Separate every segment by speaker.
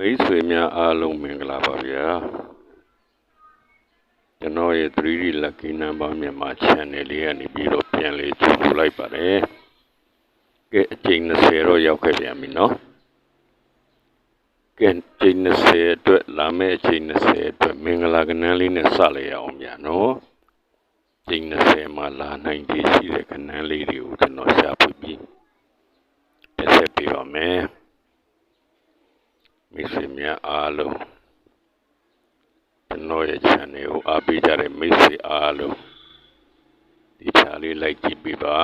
Speaker 1: မိတ်ဆွေများအားလုံးမင်္ဂလာပါဗျာကျွန်တော်ရဲ့ 3D Lucky Number မြန်မာ Channel လေးကနေပြီးတော့ပြန်လေးကြိုဆိုလိုက်ပါတယ်ကဲအချိန်20တော့ရောက်ခဲ့ပြန်ပြီเนาะကဲအချိန်20အတွက်လာမယ့်အချိန်20အတွက်မင်္ဂလာကဏ္ဍလေးနဲ့စလိုက်ရအောင်ဗျာเนาะအချိန်20မှာလာနိုင်ကြရှိတဲ့ကဏ္ဍလေးတွေကိုကျွန်တော်ရှာဖွေပြီးတက်ဆက်ပြပါမယ် မိတ်ဆွေများအားလုံးကျွန်တော်ရဲ့ channel ကိုအားပေးကြတဲ့မိတ်ဆွေအားလုံးဒီဖြာလေးလိုက်ကြည့်ပေးပါ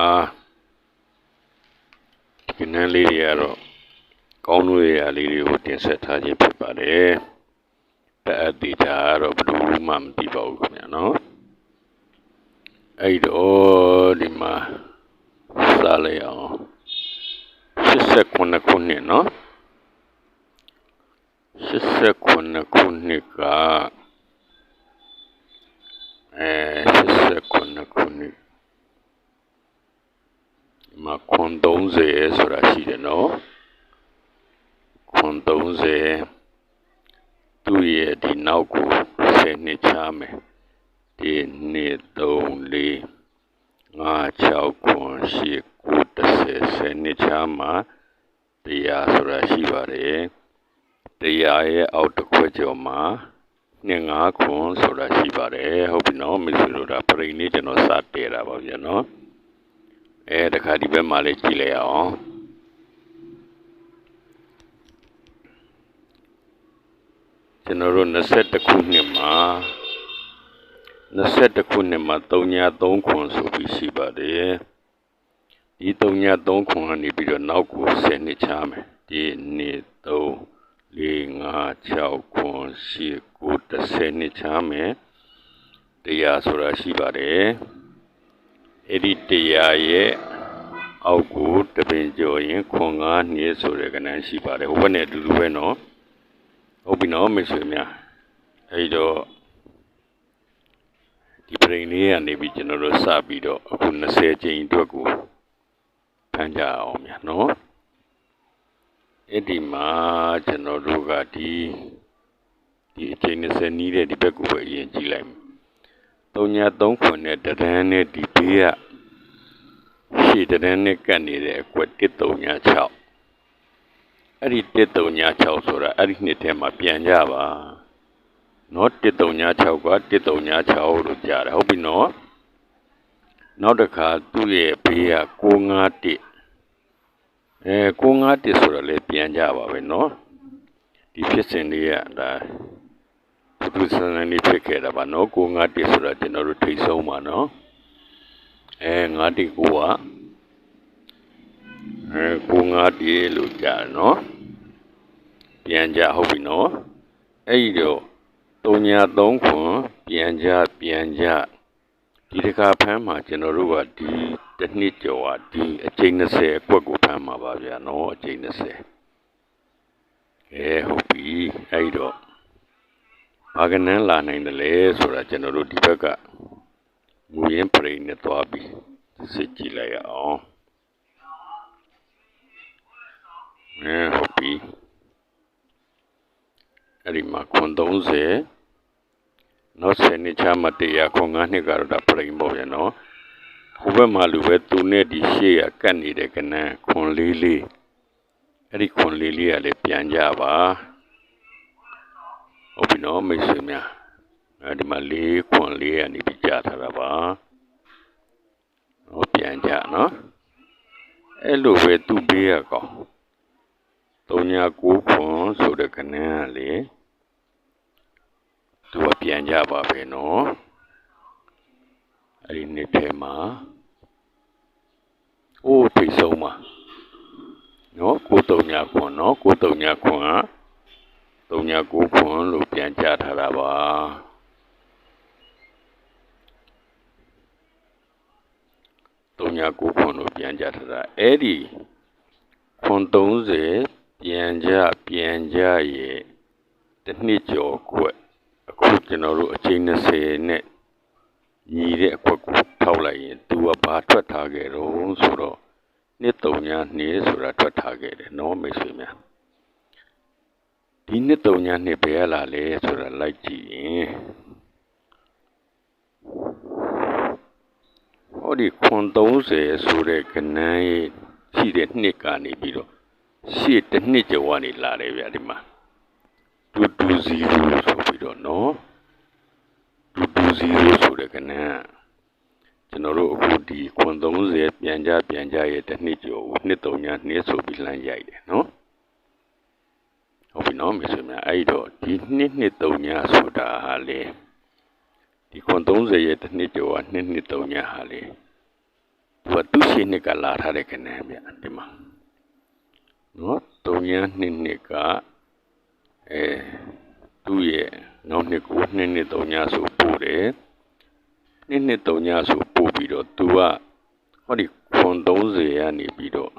Speaker 1: ဒီနန်းလေးတွေကတော့ကောင်းလို့ရလေးတွေကိုတင်ဆက်ထားခြင်းဖြစ်ပါတယ်တအပ်ဒီတာကတော့ဘယ်သူမှမသိပါဘူးခင်ဗျာနော်အဲ့တော့ဒီမှာစားလိုက်အောင်89ခုနှစ်နော် 89ခုနှစ်ကအဲ89ခုနှစ်မှာခွန်30ဆိုတာရှိတယ်နော်ခွန်30သူ့ရဲ့ဒီနောက်ကို10နှစ်ချမယ်ဒီနှစ်3 4 5 6ခွန်8 9 10 10နှစ်ချမှာတရားဆိုတာရှိပါတယ် တရားရဲ့အောက်တစ်ခွက်ကျော်မှာနှစ်ငါးခွန်ဆိုတာရှိပါတယ်ဟုတ်ပြီနော်မိတ်ဆွေတို့ဒါပြိနေကျွန်တော်စတဲ့တာပါဗျာနော်အဲတခါဒီဘက်မှာလေးကြည့်လိုက်အောင်ကျွန်တော်တို့21ခုနှစ်မှာ21ခုနှစ်မှာ303ခွန်ဆိုပြီးရှိပါတယ်ဒီ303ခွန်ကနေပြီးတော့နောက်ကို10နှစ်ချမယ်ဒီနှစ်3 4 5 6 9 10 9 10နှစ်ချမ်းမယ်တရားဆိုတာရှိပါတယ်အဲ့ဒီတရားရဲ့အောက်ကိုတပင်ကျော်ရင်ခွန်ငါးနှစ်ဆိုတဲ့ကဏ္ဍရှိပါတယ်ဟိုဘက်နဲ့အတူတူပဲနော်ဟုတ်ပြီနော်မိတ်ဆွေများအဲ့တော့ဒီပြင်လေးကနေပြီးကျွန်တော်တို့စပြီးတော့အခု20ကျင်းအတွက်ကိုဖမ်းကြအောင်များနော် အဲ့ဒီမှာကျွန်တော်တို့ကဒီဒီအချိန်20နီးတဲ့ဒီဘက်ကိုပဲအရင်ကြည့်လိုက်မယ်3ည3ခွန်နဲ့တရန်းနဲ့ဒီဘေးကရှေ့တရန်းနဲ့ကတ်နေတဲ့အကွက်13ည6အဲ့ဒီ13ည6ဆိုတာအဲ့ဒီနှစ်ထဲမှာပြန်ကြပါနော်13ည6က13ည6လို့ကြားတယ်ဟုတ်ပြီနော်နောက်တစ်ခါသူ့ရဲ့ဘေးက951 အဲကိုငါတစ်ဆိုတော့လေပြန်ကြပါပဲเนาะဒီဖြစ်စဉ်လေးကဒါပုထုဇဉ်နေဖြစ်ခဲ့တာပါเนาะကိုငါတစ်ဆိုတော့ကျွန်တော်တို့ထိတ်ဆုံးပါเนาะအဲငါတစ်ကိုကအဲကိုငါတစ်လို့ကြားเนาะပြန်ကြဟုတ်ပြီเนาะအဲ့ဒီတော့၃ည၃ခွန်ပြန်ကြပြန်ကြဒီတစ်ခါဖမ်းမှာကျွန်တော်တို့ကဒီ တစ်နှစ်ကျော်ကဒီအချိန်20အကွက်ကိုဖမ်းမှာပါဗျာနော်အချိန်20အဲဟုတ်ပြီအဲ့တော့ဘာကနန်းလာနိုင်တယ်လဲဆိုတာကျွန်တော်တို့ဒီဘက်ကမူရင်းပြိနဲ့သွားပြီးစစ်ကြည့်လိုက်အောင်အဲဟုတ်ပြီအဲ့ဒီမှာခွန်30နော်ဆယ်နှစ်ချမှတရားခွန်9နှစ်ကတော့ဒါပြိန်ပေါ့ဗျာနော် ဟိုဘက်မှာလူပဲသူနဲ့ဒီရှေ့ကကတ်နေတဲ့ကနန်းခွန်လေးလေးအဲ့ဒီခွန်လေးလေးကလည်းပြန်ကြပါဟုတ်ပြီနော်မိတ်ဆွေများအဲ့ဒီမှာလေးခွန်လေးကနေပြီးကြထားတာပါဟောပြန်ကြနော်အဲ့လိုပဲသူ့ဘေးကကော39ခွန်ဆိုတဲ့ကနန်းကလေသူကပြန်ကြပါပဲနော်အဲ့ဒီနှစ်ထဲမှာ အိုးထိတ်ဆုံးမှာနော်ကိုတုံညာခွန်နော်ကိုတုံညာခွန်ကတုံညာကိုခွန်လို့ပြန်ကြထားတာပါတုံညာကိုခွန်လို့ပြန်ကြထားတာအဲ့ဒီခွန်30ပြန်ကြပြန်ကြရဲ့တစ်နှစ်ကျော်ခွက်အခုကျွန်တော်တို့အချိန်20နဲ့ညီတဲ့အကွက်ကို ထောက်လိုက်ရင်သူကဘာထွက်ထားခဲ့တော့ဆိုတော့နှစ်3ညနှစ်ဆိုတာထွက်ထားခဲ့တယ်နော်မိတ်ဆွေများဒီနှစ်သုံးညာနှစ်ဘယ်လာလဲဆိုတာလိုက်ကြည့်ရင်ဟောဒီခွန်30ဆိုတဲ့ကဏ္ဍရဲ့ရှိတဲ့နှစ်ကနေပြီးတော့ရှေ့တစ်နှစ်ကျော်ကနေလာတယ်ဗျာဒီမှာ220ဆိုပြီးတော့နော်220ဆိုတဲ့ကဏ္ဍ ကျွန်တော်တို့အခုဒီခွန်30ပြန်ကြပြန်ကြရဲ့တစ်နှစ်ကျော်ကိုနှစ်သုံးညာနှစ်ဆိုပြီးလှမ်းရိုက်တယ်နော်ဟုတ်ပြီနော်မိတ်ဆွေများအဲ့တော့ဒီနှစ်နှစ်သုံးညာဆိုတာဟာလေဒီခွန်30ရဲ့တစ်နှစ်ကျော်ကနှစ်နှစ်သုံးညာဟာလေသူကသူ့ရှိနှစ်ကလာထားတဲ့ကဏ္ဍဗျဒီမှာနော်သုံးညာနှစ်နှစ်ကအဲသူ့ရဲ့နောက်နှစ်ကိုနှစ်နှစ်သုံးညာဆိုပို့တယ် နှစ်နှစ်သုံးညာဆိုပို့ပြီးတော့သူကဟောဒီခွန်30ကနေပြီးတော့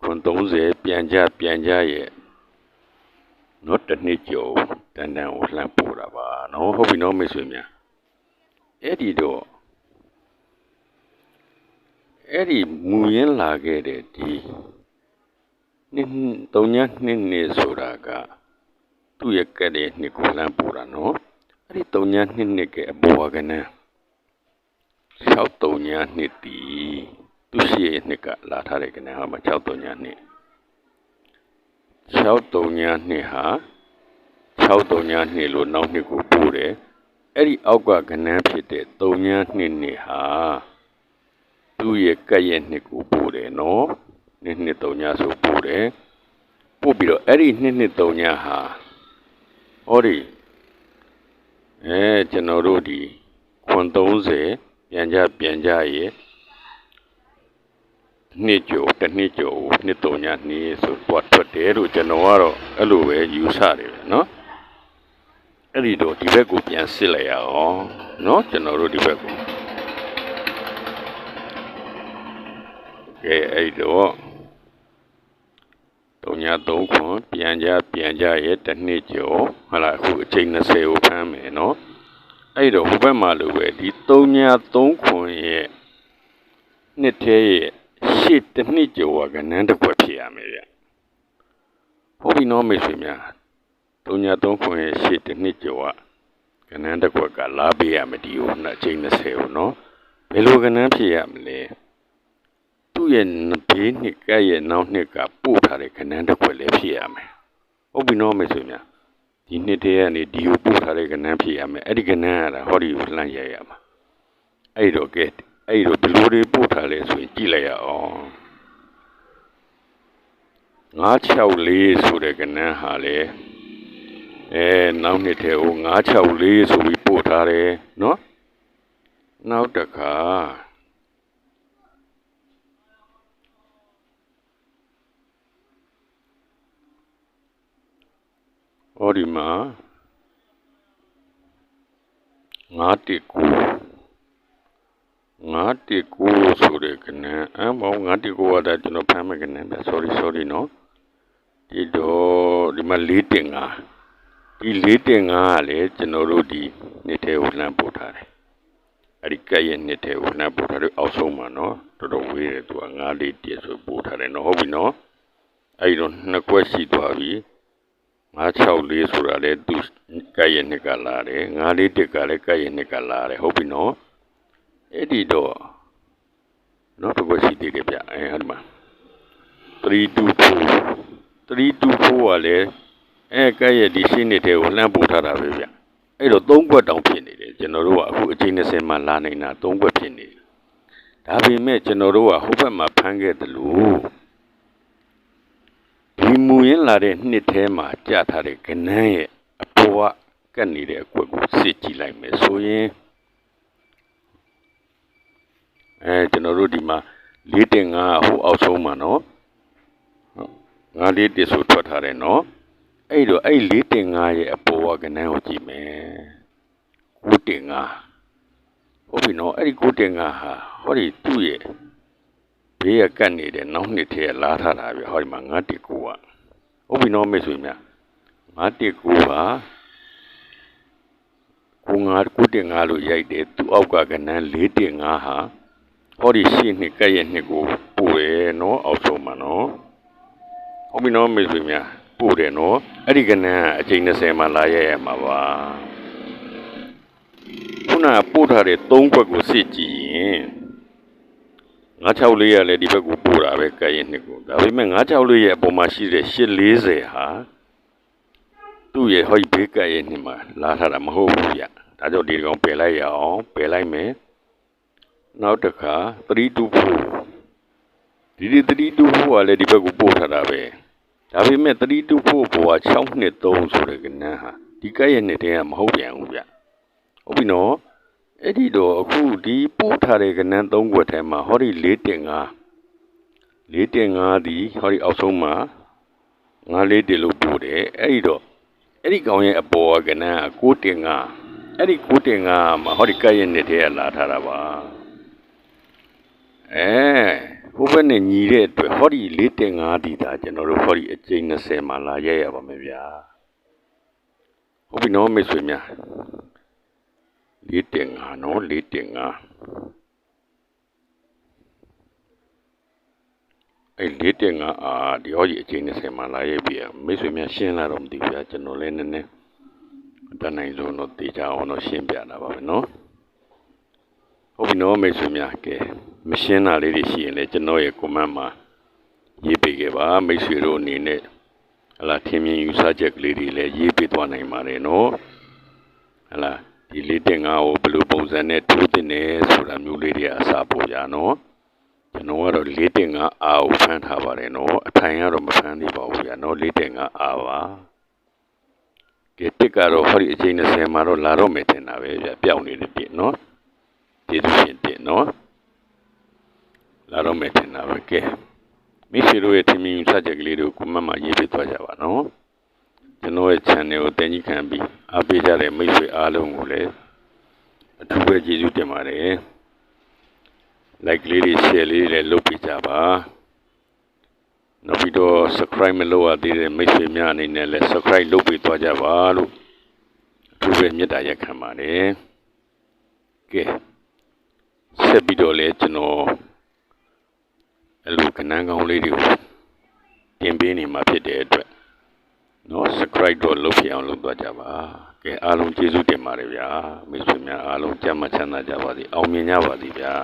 Speaker 1: ခွန်30ပြန်ကြပြန်ကြရဲ့နော်တစ်နှစ်ကျော်တန်တန်ကိုလှမ်းပို့တာပါနော်ဟုတ်ပြီနော်မိတ်ဆွေများအဲ့ဒီတော့အဲ့ဒီမူရင်းလာခဲ့တဲ့ဒီနှစ်သုံးညနှစ်နှစ်ဆိုတာကသူ့ရဲ့ကတဲ့နှစ်ကိုလှမ်းပို့တာနော် အဲ့ဒီသုံးညနှစ်နှစ်ကအပေါ်ကနန်း6သုံးညနှစ်တီသူရှိရဲ့နှစ်ကလာထားတဲ့ကနန်းဟာမှာ6သုံးညနှစ်6သုံးညနှစ်ဟာ6သုံးညနှစ်လို့နောက်နှစ်ကိုပို့တယ်အဲ့ဒီအောက်ကကနန်းဖြစ်တဲ့သုံးညနှစ်နှစ်ဟာသူ့ရဲ့ကက်ရဲ့နှစ်ကိုပို့တယ်နော်နှစ်နှစ်သုံးညဆိုပို့တယ်ပို့ပြီးတော့အဲ့ဒီနှစ်နှစ်သုံးညဟာဟောဒီ အဲကျွန်တော်တို့ဒီခွန်30ပြန်ကြပြန်ကြရဲ့နှစ်ကျော်တစ်နှစ်ကျော်နှစ်သုံးညနှစ်ဆိုတော့ထွက်တယ်လို့ကျွန်တော်ကတော့အဲ့လိုပဲယူဆတယ်နော်အဲ့ဒီတော့ဒီဘက်ကိုပြန်စစ်လိုက်ရအောင်နော်ကျွန်တော်တို့ဒီဘက်ကိုကဲအဲ့တော့ တုံညာ3ခွန်ပြန်ကြပြန်ကြရဲ့တစ်နှစ်ကျော်ဟလာအခုအချိန်20ကိုဖမ်းမယ်နော်အဲ့တော့ဟိုဘက်မှာလိုပဲဒီတုံညာ3ခွန်ရဲ့နှစ်သေးရဲ့ရှစ်တစ်နှစ်ကျော်ကကနန်းတစ်ခွက်ဖြစ်ရမယ်ဗျဟုတ်ပြီနော်မိတ်ဆွေများတုံညာ3ခွန်ရဲ့ရှစ်တစ်နှစ်ကျော်ကကနန်းတစ်ခွက်ကလာပေးရမယ်ဒီဟိုနှစ်အချိန်20ကိုနော်ဘယ်လိုကနန်းဖြစ်ရမလဲ သူ့ရဲ့ဘေးနှစ်ကဲ့ရဲ့နောက်နှစ်ကပို့ထားတဲ့ခဏန်းတစ်ခွက်လည်းဖြစ်ရမယ်။ဟုတ်ပြီနော်မေဆိုများဒီနှစ်တည်းကနေဒီကိုပို့ထားတဲ့ခဏန်းဖြစ်ရမယ်။အဲ့ဒီခဏန်းကလာဟောဒီကိုလှမ်းရရမှာ။အဲ့တော့ကဲအဲ့တော့ဘယ်လိုတွေပို့ထားလဲဆိုရင်ကြည့်လိုက်ရအောင်။964ဆိုတဲ့ကဏ္ဍဟာလေအဲနောက်နှစ်ထဲကို964ဆိုပြီးပို့ထားတယ်နော်နောက်တစ်ခါ ဟောဒီမှာ9တိကူ9တိကူဆိုတဲ့ကနန်းအမော9တိကူကဒါကျွန်တော်ဖမ်းမယ်ကနန်းဗျ sorry sorry နော်ဒီတော့ဒီမှာ4တင်5ဒီ4တင်5ကလေကျွန်တော်တို့ဒီနှစ်ထဲကိုလှမ်းပို့ထားတယ်အဲ့ဒီကဲ့ရဲ့နှစ်ထဲကိုလှမ်းပို့ထားတယ်အောက်ဆုံးမှာနော်တော်တော်ဝေးတယ်သူက9လေးတည်းဆိုပို့ထားတယ်နော်ဟုတ်ပြီနော်အဲ့တော့နှစ်ကွက်ရှိသွားပြီ 964ဆိုတာလေသူကဲ့ရဲ့နှစ်ကလာတယ်941ကလည်းကဲ့ရဲ့နှစ်ကလာတယ်ဟုတ်ပြီနော်အဲ့ဒီတော့နောက်တစ်ခုရှိသေးတယ်ဗျအဲဟုတ်မှာ324 324ကလည်းအဲကဲ့ရဲ့ဒီရှင်းနေတဲ့ကိုလှမ်းပို့ထားတာပဲဗျအဲ့တော့၃ခွက်တောင်ဖြစ်နေတယ်ကျွန်တော်တို့ကအခုအချိန်20မှလာနေတာ၃ခွက်ဖြစ်နေတယ်ဒါပေမဲ့ကျွန်တော်တို့ကဟိုဘက်မှာဖမ်းခဲ့တယ်လို့ဒီ မူရင်းလာတဲ့နှစ်ထဲမှာကြာထားတဲ့ကနန်းရဲ့အပေါ်ကကတ်နေတဲ့အကွက်ကိုစစ်ကြည့်လိုက်မယ်ဆိုရင်အဲကျွန်တော်တို့ဒီမှာ4တင်5ဟိုအောက်ဆုံးမှာနော်ငါးလေးတစ်ဆိုထွက်ထားတယ်နော်အဲ့တော့အဲ့4တင်5ရဲ့အပေါ်ကကနန်းကိုကြည့်မယ်9တင်5ဟုတ်ပြီနော်အဲ့ဒီ9တင်5ဟာဟောဒီသူ့ရဲ့ဘေးကကတ်နေတဲ့နောက်နှစ်ထဲလာထားတာပြဟောဒီမှာ9တင်9က ဟုတ်ပြီနော်မိတ်ဆွေများ9တင်9ပါကိုငါကုတင်ငါလို့ရိုက်တယ်သူအောက်ကကနန်း၄တင်ငါဟာဟောဒီရှင်းနှစ်ကဲ့ရဲ့နှစ်ကိုပို့တယ်နော်အောက်ဆုံးမှာနော်ဟုတ်ပြီနော်မိတ်ဆွေများပို့တယ်နော်အဲ့ဒီကနန်းအချိန်20မှလာရရမှာပါခုနကပို့ထားတဲ့3ခွက်ကိုစစ်ကြည့်ရင် 964ရလည်းဒီဘက်ကိုပို့တာပဲကဲရင်နှစ်ကိုဒါပေမဲ့964ရဲ့အပေါ်မှာရှိတဲ့840ဟာသူ့ရဲ့ဟိုဘေးကရဲ့နှစ်မှာလာထားတာမဟုတ်ဘူးဗျဒါကြောင့်ဒီကောင်ပယ်လိုက်ရအောင်ပယ်လိုက်မယ်နောက်တစ်ခါ324ဒီဒီ324ကလည်းဒီဘက်ကိုပို့ထားတာပဲဒါပေမဲ့324ဘောက6နှစ်3ဆိုတဲ့ကနန်းဟာဒီကရဲ့နှစ်တည်းကမဟုတ်ပြန်ဘူးဗျဟုတ်ပြီနော် အဲ့ဒီတော့အခုဒီပို့ထားတဲ့ကနန်း3ခွက်ထဲမှာဟောဒီ4.5 4.5ဒီဟောဒီအောက်ဆုံးမှာ9လေးတင်လို့ပို့တယ်အဲ့ဒီတော့အဲ့ဒီကောင်ရဲ့အပေါ်ကကနန်းက9.5အဲ့ဒီ9.5မှာဟောဒီကရဲ့နှစ်တည်းကလာထားတာပါအဲဟိုဘက်နဲ့ညီတဲ့အတွက်ဟောဒီ4.5ဒီတာကျွန်တော်တို့ဟောဒီအကျိန်20မှာလာရဲရပါမယ်ဗျာဟုတ်ပြီနော်မိတ်ဆွေများ 4.5နော်4.5အဲ့4.5အာဒီဟောဒီအကျိန်20မှာလာရဲပြီမိတ်ဆွေများရှင်းလာတော့မသိဘူးဗျာကျွန်တော်လည်းနည်းနည်းတန်းနိုင်ဆုံးတော့တေချာအောင်တော့ရှင်းပြတာပါပဲနော်ဟုတ်ပြီနော်မိတ်ဆွေများကဲမရှင်းတာလေးတွေရှိရင်လည်းကျွန်တော်ရဲ့ comment မှာရေးပေးခဲ့ပါမိတ်ဆွေတို့အနေနဲ့ဟလာထင်မြင်ယူဆချက်ကလေးတွေလည်းရေးပေးသွားနိုင်ပါတယ်နော်ဟလာ ဒီလေးတင်ငါကိုဘယ်လိုပုံစံနဲ့ထိုးတင်နေဆိုတာမျိုးလေးတွေအစားပို့ကြနော်ကျွန်တော်ကတော့လေးတင်ငါအာကိုဖမ်းထားပါတယ်နော်အထိုင်ကတော့မဖမ်းသေးပါဘူးဗျာနော်လေးတင်ငါအာပါကဲတစ်ကတော့ဟောဒီအချိန်20မှာတော့လာတော့မယ်ထင်တာပဲဗျာပျောက်နေတဲ့တစ်နော်ကျေးဇူးရှင်တစ်နော်လာတော့မယ်ထင်တာပဲကဲမိရှိတို့ရဲ့ထင်မြင်ယူဆချက်ကလေးတွေကိုကွန်မန့်မှာရေးပေးသွားကြပါနော် ကျွန်တော်ရဲ့ channel ကိုတင်ကြီးခံပြီးအားပေးကြတဲ့မိတ်ဆွေအားလုံးကိုလည်းအထူးပဲကျေးဇူးတင်ပါတယ် like လေးတွေ share လေးတွေလည်းလုပ်ပေးကြပါနောက်ပြီးတော့ subscribe မလုပ်ရသေးတဲ့မိတ်ဆွေများအနေနဲ့လည်း subscribe လုပ်ပေးသွားကြပါလို့အထူးပဲမေတ္တာရက်ခံပါတယ်ကဲဆက်ပြီးတော့လည်းကျွန်တော်အဲ့လိုကဏ္ဍကောင်းလေးတွေကိုတင်ပေးနေမှာဖြစ်တဲ့အတွက် နော် subscribe တော့လုပ်ပြအောင်လုပ်သွားကြပါကဲအားလုံးကျေးဇူးတင်ပါတယ်ဗျာမိတ်ဆွေများအားလုံးကြမ်းမှချမ်းသာကြပါစေအောင်မြင်ကြပါစေဗျာ